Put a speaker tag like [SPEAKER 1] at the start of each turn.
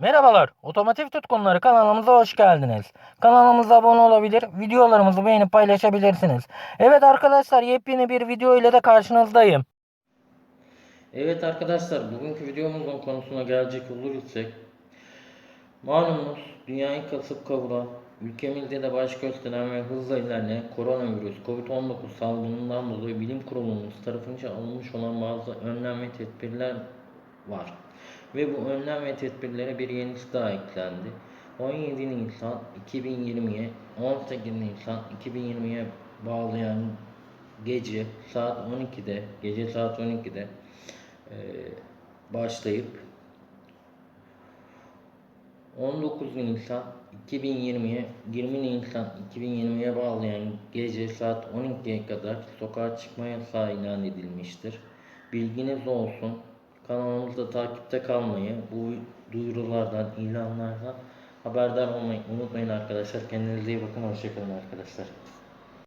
[SPEAKER 1] Merhabalar, Otomotiv Tutkunları kanalımıza hoş geldiniz. Kanalımıza abone olabilir, videolarımızı beğenip paylaşabilirsiniz. Evet arkadaşlar, yepyeni bir video ile de karşınızdayım. Evet arkadaşlar, bugünkü videomuzun konusuna gelecek olursak, malumunuz dünyayı kasıp kavuran, ülkemizde de baş gösteren ve hızla ilerleyen koronavirüs COVID-19 salgınından dolayı bilim kurulumuz tarafınca alınmış olan bazı önlem ve tedbirler var. Ve bu önlem ve tedbirlere bir yenisi daha eklendi. 17 Nisan 2020'ye 18 Nisan 2020'ye bağlayan gece saat 12'de, gece saat 12'de eee, başlayıp 19 Nisan 2020'ye 20 Nisan 2020'ye bağlayan gece saat 12'ye kadar sokağa çıkma yasağı ilan edilmiştir. Bilginiz olsun. Kanalımızda takipte kalmayı, bu duyurulardan, ilanlardan haberdar olmayı unutmayın arkadaşlar. Kendinize iyi bakın. Hoşçakalın arkadaşlar.